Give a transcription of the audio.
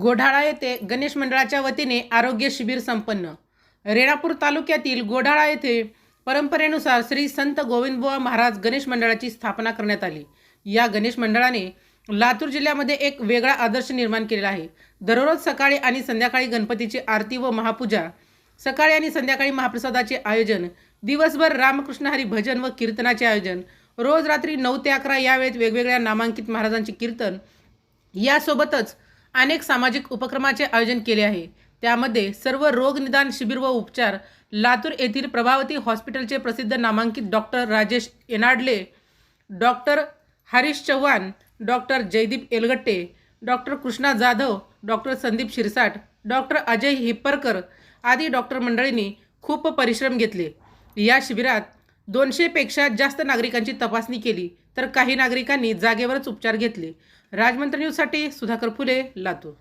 गोढाळा येथे गणेश मंडळाच्या वतीने आरोग्य शिबिर संपन्न. रेणापूर तालुक्यातील गोढाळा येथे परंपरेनुसार श्री संत गोविंदबुवा महाराज गणेश मंडळाची स्थापना करण्यात आली. या गणेश मंडळाने लातूर जिल्ह्यामध्ये एक वेगळा आदर्श निर्माण केलेला आहे. दररोज सकाळी आणि संध्याकाळी गणपतीची आरती व महापूजा सकाळी आणि संध्याकाळी महाप्रसादाचे आयोजन दिवसभर रामकृष्ण हरी भजन व कीर्तनाचे आयोजन रोज रात्री नऊ ते अकरा या वेळेत वेगवेगळ्या नामांकित महाराजांचे कीर्तन यासोबतच अनेक सामाजिक उपक्रमाचे आयोजन केले आहे. त्यामध्ये सर्व रोगनिदान शिबिर व उपचार लातूर येथील प्रभावती हॉस्पिटलचे प्रसिद्ध नामांकित doctor Rajesh Enadle doctor Harish Chavan doctor Jaydeep Elgatte doctor Krishna Jadhav doctor Sandeep Shirsat doctor Ajay Hipparkar आदी डॉक्टर मंडळींनी खूप परिश्रम घेतले. या शिबिरात दोनशेपेक्षा जास्त नागरिकांची तपासणी केली तर काही नागरिकांनी जागेवरच उपचार घेतले. राजमंत्री न्यूजसाठी सुधाकर फुले लातूर.